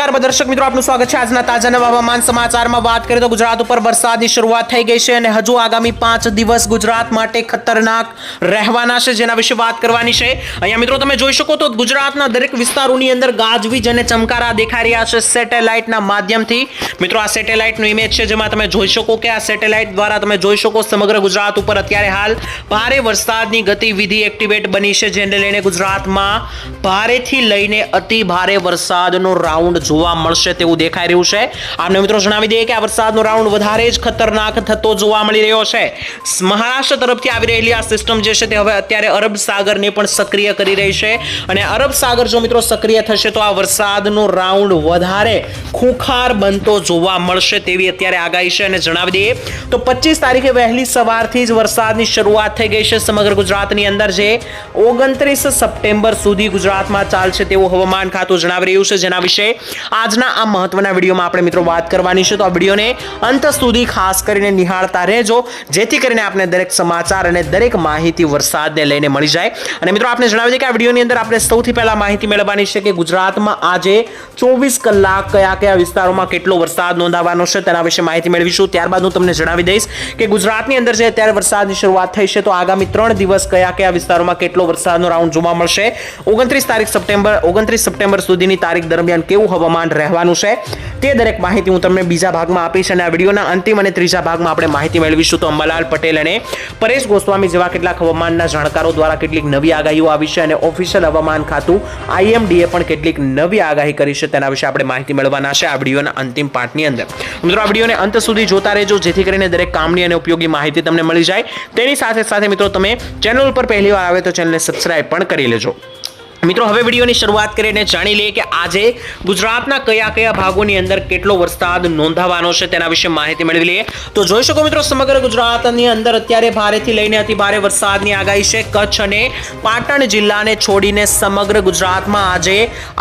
નમસ્કાર દર્શક મિત્રો, આપનું સ્વાગત છે આજના તાજા નવા હવામાન સમાચારમાં. વાત કરીએ તો ગુજરાત ઉપર વરસાદની શરૂઆત થઈ ગઈ છે અને હજુ આગામી પાંચ દિવસ ગુજરાત માટે ખતરનાક રહેવાના છે જેના વિશે વાત કરવાની છે. અહીંયા મિત્રો, તમે જોઈ શકો તો ગુજરાતના દરેક વિસ્તારોની અંદર ગાજવીજ અને ચમકારા દેખાઈ રહ્યા છે સેટેલાઇટના માધ્યમથી. મિત્રો, આ સેટેલાઇટનું ઇમેજ છે જેમાં તમે જોઈ શકો કે આ સેટેલાઇટ દ્વારા તમે જોઈ શકો સમગ્ર ગુજરાત ઉપર અત્યારે હાલ ભારે વરસાદની ગતિવિધિ એક્ટિવેટ બની છે, જેને લઈને ગુજરાતમાં ભારેથી લઈને અતિ ભારે વરસાદનો રાઉન્ડ જોવા મળશે તેવું દેખાઈ રહ્યું છે. આપને મિત્રો જણાવી દઈએ કે આ વરસાદનો રાઉન્ડ વધારે જ ખતરનાક થતો જોવા મળી રહ્યો છે. મહારાષ્ટ્ર તરફથી આવી રહેલી આ સિસ્ટમ જે છે તે હવે અત્યારે અરબ સાગરને પણ સક્રિય કરી રહી છે. અને અરબ સાગર જો મિત્રો સક્રિય થશે તો આ વરસાદનો રાઉન્ડ વધારે ખૂંખાર બનતો જોવા મળશે તેવી અત્યારે આગાહી છે. અને જણાવી દઈએ તો પચીસ તારીખે વહેલી સવારથી જ વરસાદની શરૂઆત થઈ ગઈ છે સમગ્ર ગુજરાતની અંદર જે ઓગણત્રીસ સપ્ટેમ્બર સુધી ગુજરાતમાં ચાલશે તેવું હવામાન ખાતું જણાવી રહ્યું છે. જેના વિશે આજના આ મહત્વના વિડીયોમાં આપણે મિત્રો વાત કરવાની છે. તો આ વિડીયોને અંત સુધી ખાસ કરીને નિહાળતા રહેજો. જેથી કરીને આપણે દરેક સમાચાર અને દરેક માહિતી વરસાદને લઈને મળી જાય. અને મિત્રો આપણે જણાવી દઈએ કે આ વિડીયોની અંદર આપણે સૌથી પહેલાં માહિતી મેળવવાની છે કે ગુજરાતમાં આજે ચોવીસ કલાક કયા કયા વિસ્તારોમાં કેટલો વરસાદ નોંધાવાનો છે તેના વિશે માહિતી મેળવીશું. ત્યારબાદ હું તમને જણાવી દઈશ કે ગુજરાતની અંદર જે અત્યારે વરસાદની શરૂઆત થઈ છે, તો આગામી ત્રણ દિવસ કયા કયા વિસ્તારોમાં કેટલો વરસાદનો રાઉન્ડ જોવા મળશે? ઓગણત્રીસ તારીખ સપ્ટેમ્બર, ઓગણત્રીસ સપ્ટેમ્બર સુધીની તારીખ દરમિયાન કેવું હવામાન રહેવાનું છે. તે દરેક માહિતી હું તમને બીજા ભાગમાં આપીશ અને આ વિડીયોના અંતિમ અને ત્રીજા ભાગમાં આપણે માહિતી મેળવીશું તો અંબાલાલ પટેલ અને પરેશ ગોસ્વામી જેવા કેટલાક હવામાનના જાણકારો દ્વારા કેટલીક નવી આગાહીઓ આવી છે અને ઓફિશિયલ હવામાન ખાતું આઈએમડીએ પણ કેટલીક નવી આગાહી કરી છે. તેના વિશે આપણે માહિતી મેળવવાના છે આ વિડીયોના અંતિમ પાર્ટની અંદર. મિત્રો, આ વિડીયોને અંત સુધી જોતા રહેજો, જેથી કરીને દરેક કામની અને ઉપયોગી માહિતી તમને મળી જાય. તેની સાથે સાથે મિત્રો, તમે ચેનલ ઉપર પહેલી વાર આવે તો ચેનલને સબસ્ક્રાઇબ પણ કરી લેજો. મિત્રો, હવે વિડીયોની શરૂઆત કરીને જાણી લઈએ કે આજે ગુજરાતના કયા કયા ભાગોની અંદર કેટલો વરસાદ નોંધાવાનો છે તેના વિશે માહિતી મેળવી લઈએ. તો જોઈ શકો મિત્રો, સમગ્ર ગુજરાતની અંદર અત્યારે ભારેથી લઈને અતિ ભારે વરસાદની આગાહી છે. કચ્છ અને પાટણ જિલ્લાને છોડીને સમગ્ર ગુજરાતમાં આજે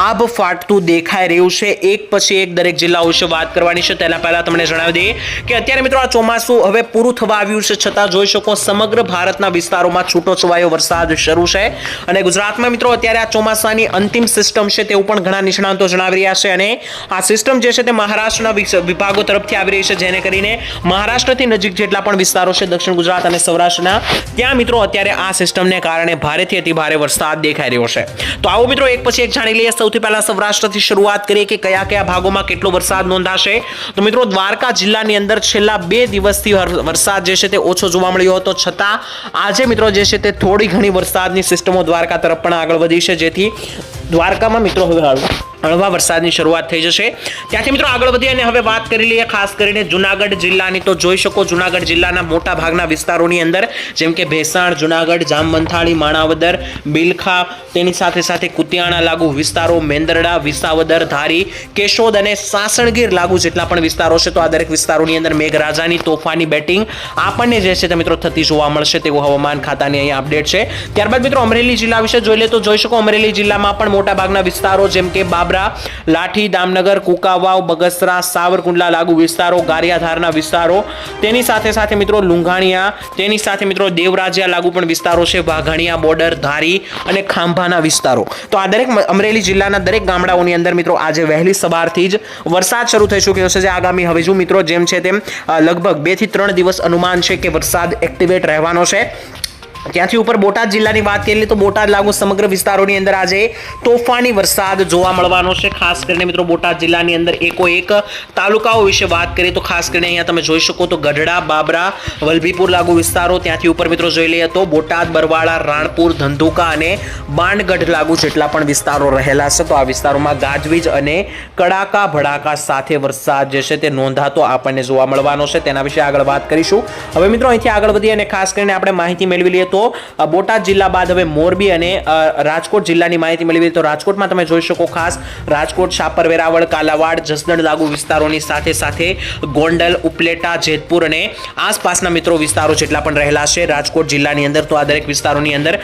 આભ ફાટતું દેખાઈ રહ્યું છે. એક પછી એક દરેક જિલ્લાઓ વિશે વાત કરવાની છે. તેના પહેલાં તમને જણાવી દઈએ કે અત્યારે મિત્રો આ ચોમાસું હવે પૂરું થવા આવ્યું છે. છતાં જોઈ શકો સમગ્ર ભારતના વિસ્તારોમાં છૂટો છવાયો વરસાદ શરૂ છે. અને ગુજરાતમાં મિત્રો, અત્યારે આ ચોમાસાની અંતિમ સિસ્ટમ છે તેવું પણ ઘણા નિષ્ણાંતો જણાવી રહ્યા છે અને આ સિસ્ટમ જે છે તે મહારાષ્ટ્રના વિભાગો તરફથી આવી રહી છે, જેને કરીને મહારાષ્ટ્રથી નજીક જેટલા પણ વિસ્તારો છે દક્ષિણ ગુજરાત અને સૌરાષ્ટ્રના, ત્યાં મિત્રો અત્યારે આ સિસ્ટમને કારણે ભારેથી અતિ ભારે વરસાદ દેખાઈ રહ્યો છે. તો આવો મિત્રો એક પછી એક જાણી લઈએ. સૌથી પહેલા સૌરાષ્ટ્રથી શરૂઆત કરીએ કે કયા કયા ભાગોમાં કેટલો વરસાદ નોંધાશે. તો મિત્રો દ્વારકા જિલ્લાની અંદર છેલ્લા બે દિવસથી વરસાદ જે છે તે ઓછો જોવા મળ્યો હતો. છતાં આજે મિત્રો જે છે તે થોડી ઘણી વરસાદની સિસ્ટમો દ્વારકા તરફ પણ આગળ વધી છે. જેથી દ્વારકામાં મિત્રો હવે હળવા હળવા વરસાદની શરૂઆત થઈ જશે. ત્યાંથી મિત્રો આગળ વધી અને હવે વાત કરી લઈએ ખાસ કરીને જુનાગઢ જિલ્લાની. તો જોઈ શકો જુનાગઢ જિલ્લાના મોટા ભાગના વિસ્તારોની અંદર, જેમ કે ભેસાણ, જુનાગઢ, જામવંથાળી, માણાવદર, બિલખા, તેની સાથે સાથે કુતિયાણા લાગુ વિસ્તારો, મેંદરડા, વિસાવદર, ધારી, કેશોદ અને સાસણગીર લાગુ જેટલા પણ વિસ્તારો છે, તો આ દરેક વિસ્તારોની અંદર મેઘરાજાની તોફાની બેટિંગ આપણને જે છે તે મિત્રો થતી જોવા મળશે તેવું હવામાન ખાતાની અહીંયા અપડેટ છે. ત્યારબાદ મિત્રો અમરેલી જિલ્લા વિશે જોઈ લે તો જોઈ શકો અમરેલી જિલ્લામાં પણ મોટા ભાગના વિસ્તારો જેમ કે બાબરા લાઠી દામનગર, કુકાવાવ, બગસરા, સાવરકુંડલા લાગુ વિસ્તારો, ગારિયાધારના વિસ્તારો. તેની સાથે સાથે મિત્રો લુંઘાણિયા, તેની સાથે મિત્રો દેવરાજિયા લાગુ પણ વિસ્તારો છે. વાઘાણિયા બોર્ડર ધારી અને ખાંભાના વિસ્તારો. તો આ દરેક અમરેલી જિલ્લાના દરેક ગામડાઓની અંદર મિત્રો આજે વહેલી સવારથી જ વરસાદ શરૂ થઈ ચૂક્યો છે. જે આગામી હવે જો મિત્રો જેમ છે તેમ લગભગ બેથી ત્રણ દિવસ અનુમાન છે કે વરસાદ એક્ટિવેટ રહેવાનો છે. ત્યાંથી ઉપર બોટાદ જિલ્લાની વાત કરીએ તો બોટાદ લાગુ સમગ્ર વિસ્તારોની અંદર આજે તોફાની વરસાદ જોવા મળવાનો છે. ખાસ કરીને મિત્રો બોટાદ જિલ્લાની અંદર એકો એક તાલુકાઓ વિશે વાત કરીએ તો ખાસ કરીને અહીંયા તમે જોઈ શકો તો ગઢડા, બાબરા, વલભીપુર લાગુ વિસ્તારો ત્યાંથી ઉપર મિત્રો જોઈ લઈએ તો બોટાદ, બરવાળા, રાણપુર, ધંધુકા અને બાણગઢ લાગુ જેટલા પણ વિસ્તારો રહેલા છે. તો આ વિસ્તારોમાં ગાજવીજ અને કડાકા, ભડાકા સાથે વરસાદ જે છે તે નોંધાતો આપણને જોવા મળવાનો છે. તેના વિશે આગળ વાત કરીશું. હવે મિત્રો અહીંથી આગળ વધીએ અને ખાસ કરીને આપણે માહિતી મેળવી લઈએ તો બોટાદ જિલ્લા બાદ હવે મોરબી અને રાજકોટ જિલ્લાની માહિતી મળી તો રાજકોટમાં તમે જોઈ શકો ખાસ રાજકોટ શાપર વેરાવળ કાલાવાડ, જસદણ લાગુ વિસ્તારોની સાથે સાથે ગોંડલ, ઉપલેટા, જેતપુર અને આસપાસના મિત્રો વિસ્તારો જેટલા પણ રહેલા છે રાજકોટ જિલ્લાની અંદર, તો આ દરેક વિસ્તારોની અંદર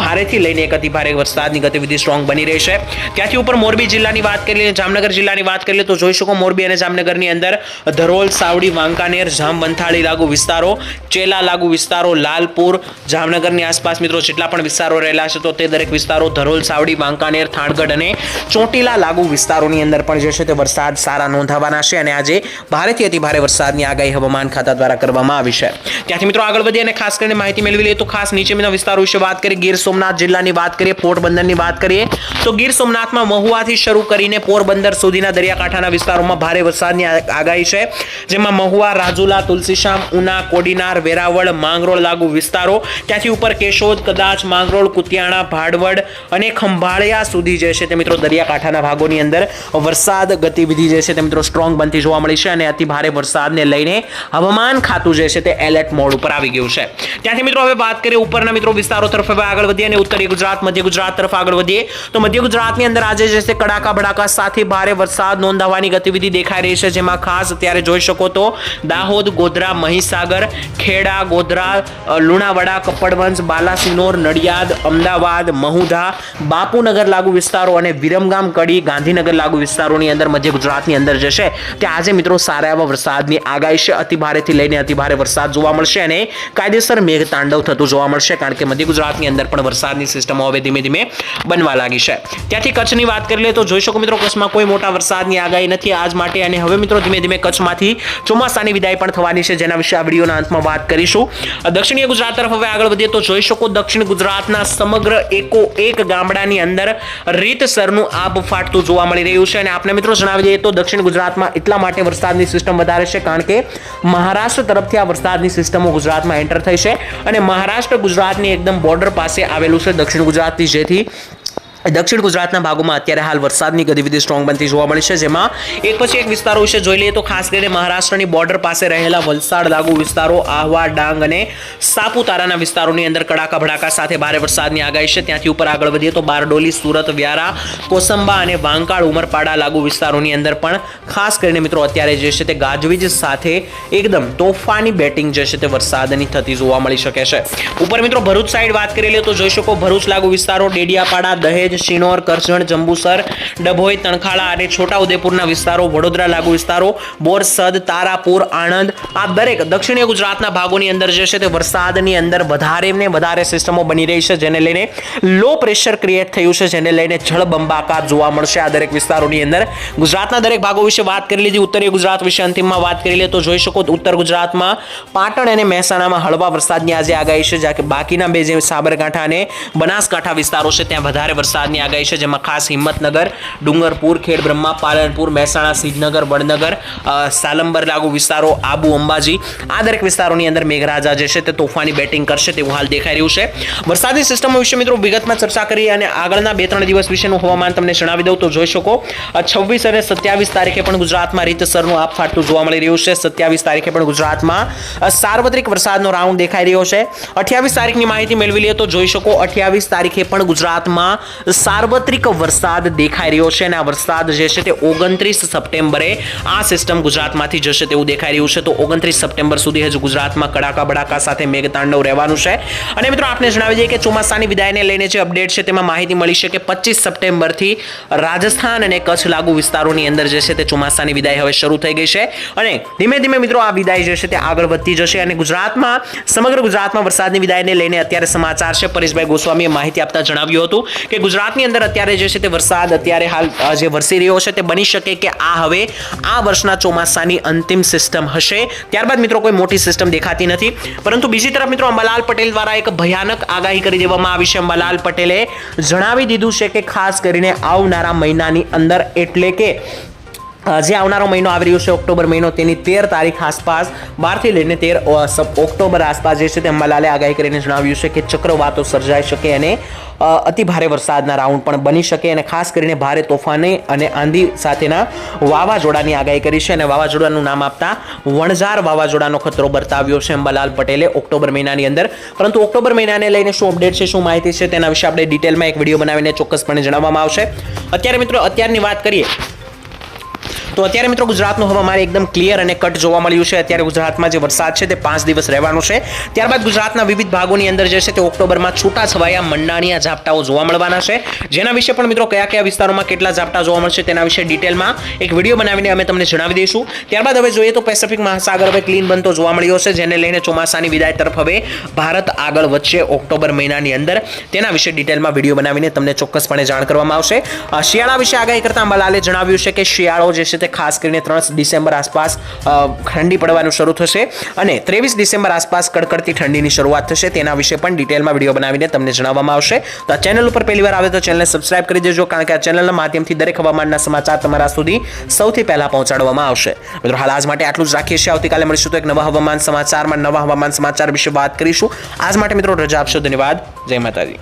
ભારેથી લઈને એક અતિ ભારે વરસાદની ગતિવિધિ સ્ટ્રોંગ બની રહી છે. ત્યાંથી ઉપર મોરબી જિલ્લાની વાત કરીએ, જામનગર જિલ્લાની વાત કરીએ, તો જોઈ શકો મોરબી અને જામનગરની અંદર ધરોલ, સાવડી, વાંકાનેર જામ બંથાળી લાગુ વિસ્તારો, ચેલા લાગુ વિસ્તારો, લાલપુર, જામનગર સુરેન્દ્રનગરની આસપાસ મિત્રો જેટલા પણ વિસ્તારો રહેલા છે, તો તે દરેક વિસ્તારો ધરોલ, સાવડી વાંકાનેર થાણગઢ અને ચોટીલા લાગુ વિસ્તારોની અંદર પણ જે છે તે વરસાદ સારા નોંધાવાના છે અને આજે ભારેથી અતિ ભારે વરસાદની આગાહી હવામાન ખાતા દ્વારા કરવામાં આવી છે. ત્યાંથી મિત્રો આગળ વધીએ અને ખાસ કરીને માહિતી મેળવી લઈએ તો ખાસ નીચેના વિસ્તારો વિશે વાત કરીએ, ગીર સોમનાથ જિલ્લાની વાત કરીએ, પોરબંદરની વાત કરીએ, તો ગીર સોમનાથમાં મહુવાથી શરૂ કરીને પોરબંદર સુધીના દરિયાકાંઠાના વિસ્તારોમાં ભારે વરસાદની આગાહી છે, જેમાં મહુવા, રાજુલા, તુલસીશામ, ઉના, કોડીનાર, વેરાવળ, માંગરોળ લાગુ વિસ્તારો, ત્યાંથી ઉપર કેશોદ, કદાચ માંગરોળ, કુતિયાણા, ભાડવડ અને ખંભાળિયા સુધી જે છે તે મિત્રો દરિયાકાંઠાના ભાગોની અંદર વરસાદ ગતિવિધિ જે છે તે મિત્રો સ્ટ્રોંગ બનતી જોવા મળી છે અને અતિ ભારે વરસાદને લઈને હવામાન ખાતું જે છે તે એલર્ટ મોડ ઉપર આવી ગયું છે. ત્યાંથી મિત્રો હવે વાત કરીએ ઉપરના મિત્રો વિસ્તારો તરફ હવે આગળ વધીએ અને ઉત્તરીય ગુજરાત, મધ્ય ગુજરાત તરફ આગળ વધીએ. તો મધ્ય ગુજરાતની અંદર આજે જે છે કડાકા ભડાકા સાથે ભારે વરસાદ નોંધાવાની ગતિવિધિ દેખાઈ રહી છે. જેમાં ખાસ અત્યારે જોઈ શકો તો દાહોદ, ગોધરા, મહીસાગર, ખેડા, ગોધરા લુણાવાડા લુણાવાડા કપડવંજ બાલાસિનોર, નડિયાદ, અમદાવાદ, મહુધા, બાપુનગર લાગુ વિસ્તારો અને વિરમગામ કડી, ગાંધીનગર લાગુ વિસ્તારોની અંદર મધ્ય ગુજરાતની અંદર જશે. ત્યાં આજે મિત્રો સારા એવા વરસાદની આગાહી છે. અતિભારેથી લઈને અતિભારે વરસાદ જોવા મળશે અને કાયદેસર મેઘ તાંડવ થતું જોવા મળશે, કારણ કે મધ્ય ગુજરાતની અંદર પણ વરસાદની સિસ્ટમો હવે ધીમે ધીમે બનવા લાગી છે. ત્યાંથી કચ્છની વાત કરી લે તો જોઈ શકો મિત્રો કચ્છમાં કોઈ મોટા વરસાદની આગાહી નથી આજ માટે અને હવે મિત્રો ધીમે ધીમે કચ્છમાંથી ચોમાસાની વિદાય પણ થવાની છે. જેના વિશે આ વિડીયોના અંતમાં વાત કરીશું. દક્ષિણીય ગુજરાત તરફ હવે આગળ વધીએ તો જોઈ શકો દક્ષિણ ગુજરાતના સમગ્ર એકો એક ગામડાની અંદર રીતસરનું આબ ફાટતું જોવા મળી રહ્યું છે. અને આપણે મિત્રો જણાવી દઈએ તો દક્ષિણ ગુજરાતમાં એટલા માટે વરસાદની સિસ્ટમ વધારે છે, કારણ કે મહારાષ્ટ્ર તરફથી આ વરસાદની સિસ્ટમો ગુજરાતમાં એન્ટર થઈ છે. અને મહારાષ્ટ્ર ગુજરાતની એકદમ બોર્ડર પાસે આવેલું છે દક્ષિણ ગુજરાતથી જેથી દક્ષિણ ગુજરાતના ભાગોમાં અત્યારે હાલ વરસાદની ગતિવિધિ સ્ટ્રોંગ બનતી જોવા મળી છે, જેમાં એક પછી એક વિસ્તારો વિશે જોઈ લઈએ તો ખાસ કરીને મહારાષ્ટ્રની બોર્ડર પાસે રહેલા વલસાડ, લાગુ વિસ્તારો, આહવા, ડાંગ અને સાપુતારાના વિસ્તારોની અંદર કડાકા ભડાકા સાથે ભારે વરસાદની આગાહી છે. ત્યાંથી ઉપર આગળ વધીએ તો બારડોલી, સુરત, વ્યારા, કોસંબા અને વાંકાળ, ઉમરપાડા લાગુ વિસ્તારોની અંદર પણ ખાસ કરીને મિત્રો અત્યારે જે છે તે ગાજવીજ સાથે એકદમ તોફાની બેટિંગ જે છે તે વરસાદની થતી જોવા મળી શકે છે. ઉપર મિત્રો ભરૂચ સાઈડ વાત કરી લઈએ તો જોઈ શકો ભરૂચ લાગુ વિસ્તારો, ડેડિયાપાડા, દહેજ શિનોર, કરજણ, જંબુસર, ડભોઈ, તણખાળા અને છોટાઉદેપુરના વિસ્તારો, વડોદરા લાગુ વિસ્તારો, બોરસદ, તારાપુર, આણંદ, આ દરેક દક્ષિણીય ગુજરાતના ભાગોની અંદર જે છે તે વરસાદની અંદર વધારે ને વધારે સિસ્ટમો બની રહી છે, જેને લઈને લો પ્રેશર ક્રિએટ થયું છે, જેને લઈને જળબંબાકાર જોવા મળશે આ દરેક વિસ્તારોની અંદર. ગુજરાતના દરેક ભાગો વિશે વાત કરી લીધી, ઉત્તરીય ગુજરાત વિશે અંતિમમાં વાત કરી લે તો જોઈ શકો ઉત્તર ગુજરાતમાં પાટણ અને મહેસાણામાં હળવા વરસાદની આજે આગાહી છે, જ્યાં કે બાકીના બે જે સાબરકાંઠા અને બનાસકાંઠા વિસ્તારો છે, ત્યાં વધારે વરસાદની આગાહી છે, જેમાં ખાસ હિંમતનગર, ડુંગરપુર, ખેડ બ્રહ્મા, પાલનપુર, મહેસાણા, સિદ્ધનગર, વડનગર સાલંબર લાગુ વિસ્તારો, આબુ, અંબાજી આ દરેક વિસ્તારોની અંદર મેઘરાજા જે છે તે તોફાની બેટિંગ કરશે તેવું હાલ દેખાઈ રહ્યું છે. વરસાદની સિસ્ટમ વિશે મિત્રો વિગતમાં ચર્ચા કરી અને આગળના બે ત્રણ દિવસ વિશેનું હવામાન તમને જણાવી દઉં તો જોઈ શકો. છવ્વીસ અને સત્યાવીસ તારીખે પણ ગુજરાતમાં રીતસરનું આપ ફાટતું જોવા મળી રહ્યું છે. સત્યાવીસ તારીખે પણ ગુજરાતમાં સાર્વત્રિક વરસાદનો રાઉન્ડ દેખાઈ રહ્યો છે. અઠ્યાવીસ તારીખની માહિતી મેળવી લઈએ તો જોઈ શકો, અઠ્યાવીસ તારીખે પણ ગુજરાતમાં સાર્વત્રિક વરસાદ દેખાઈ રહ્યો છે અને આ વરસાદ જે છે તે ઓગણત્રીસ સપ્ટેમ્બરે આ સિસ્ટમ ગુજરાતમાંથી જશે તેવું દેખાઈ રહ્યું છે. તો ઓગણત્રીસ સપ્ટેમ્બર સુધી હજુ ગુજરાતમાં કડાકા બડાકા સાથે મેઘતાંડવ રહેવાનું છે. અને મિત્રો, આપને જણાવી દઈએ કે ચોમાસાની વિદાયને લઈને જે અપડેટ છે તેમાં માહિતી મળી છે કે પચીસ સપ્ટેમ્બરથી રાજસ્થાન અને કચ્છ લાગુ વિસ્તારોની અંદર જે છે તે ચોમાસાની વિદાય હવે શરૂ થઈ ગઈ છે. અને ધીમે ધીમે મિત્રો, આ વિદાય જે છે તે આગળ વધતી જશે અને ગુજરાતમાં, સમગ્ર ગુજરાતમાં વરસાદની વિદાયને લઈને અત્યારે સમાચાર છે. પરેશભાઈ ગોસ્વામીએ માહિતી આપતા જણાવ્યું હતું કે ગુજરાતની અંદર અત્યારે જે છે તે વરસાદ અત્યારે હાલ જે વરસી રહ્યો છે તે બની શકે કે આ હવે આ વર્ષના ચોમાસાની અંતિમ સિસ્ટમ હશે. ત્યારબાદ મિત્રો કોઈ મોટી સિસ્ટમ દેખાતી નથી. પરંતુ બીજી તરફ મિત્રો અંબાલાલ પટેલ દ્વારા એક ભયાનક આગાહી કરી દેવામાં આવી છે અંબાલાલ પટેલે જણાવી દીધું છે કે ખાસ કરીને આવનારા મહિનાની અંદર એટલે કે જે આવનારો મહિનો આવી રહ્યો છે, ઓક્ટોબર મહિનો, તેની તેર તારીખ આસપાસ બારથી લઈને તેર ઓક્ટોબર આસપાસ જે છે તે અંબાલાલે આગાહી કરીને જણાવ્યું છે કે ચક્રવાતો સર્જાઈ શકે અને અતિ ભારે વરસાદના રાઉન્ડ પણ બની શકે અને ખાસ કરીને ભારે તોફાને અને આંધી સાથેના વાવાઝોડાની આગાહી કરી છે અને વાવાઝોડાનું નામ આપતા વણઝાર વાવાઝોડાનો ખતરો બતાવ્યો છે અંબાલાલ પટેલે ઓક્ટોબર મહિનાની અંદર. પરંતુ ઓક્ટોબર મહિનાને લઈને શું અપડેટ છે, શું માહિતી છે તેના વિશે આપણે ડિટેલમાં એક વીડિયો બનાવીને ચોક્કસપણે જણાવવામાં આવશે. અત્યારે મિત્રો, અત્યારની વાત કરીએ. તો અત્યારે મિત્રો ગુજરાતનું હવામાન એકદમ ક્લિયર અને કટ જોવા મળ્યું છે. અત્યારે ગુજરાતમાં જે વરસાદ છે તે પાંચ દિવસ રહેવાનો છે. ત્યારબાદ ગુજરાતના વિવિધ ભાગોની અંદર જે છે તે ઓક્ટોબરમાં છૂટા છવાયા મંડાણીયા ઝાપટાઓ જોવા મળવાના છે. જેના વિશે પણ મિત્રો કયા કયા વિસ્તારોમાં કેટલા ઝાપટા જોવા મળશે તેના વિશે ડિટેલમાં એક વીડિયો બનાવીને અમે તમને જણાવી દઈશું. ત્યારબાદ હવે જોઈએ તો પેસિફિક મહાસાગર હવે ક્લીન બનતો જોવા મળ્યો છે, જેને લઈને ચોમાસાની વિદાય તરફ હવે ભારત આગળ વધશે ઓક્ટોબર મહિનાની અંદર. તેના વિશે ડિટેલમાં વીડિયો બનાવીને તમને ચોક્કસપણે જાણ કરવામાં આવશે. શિયાળા વિશે આગાહી કરતા અંબાલાલે જણાવ્યું છે કે શિયાળો જે છે તે ખાસ કરીને ત્રણ ડિસેમ્બર આસપાસ ઠંડી પડવાનું શરૂ થશે અને ત્રેવીસ ડિસેમ્બર આસપાસ કડકડતી ઠંડીની શરૂઆત થશે. તેના વિશે પણ ડિટેલમાં વીડિયો બનાવીને તમને જણાવવામાં આવશે. તો આ ચેનલ ઉપર પહેલી વાર આવે તો ચેનલને સબસ્ક્રાઇબ કરી દેજો, કારણ કે આ ચેનલના માધ્યમથી દરેક હવામાનના સમાચાર તમારા સુધી સૌથી પહેલાં પહોંચાડવામાં આવશે. મિત્રો, હાલ આજ માટે આટલું જ રાખીએ છીએ. આવતીકાલે મળીશું તો એક નવા હવામાન સમાચારમાં, નવા હવામાન સમાચાર વિશે વાત કરીશું. આજ માટે મિત્રો, રજા આપશો. ધન્યવાદ. જય માતાજી.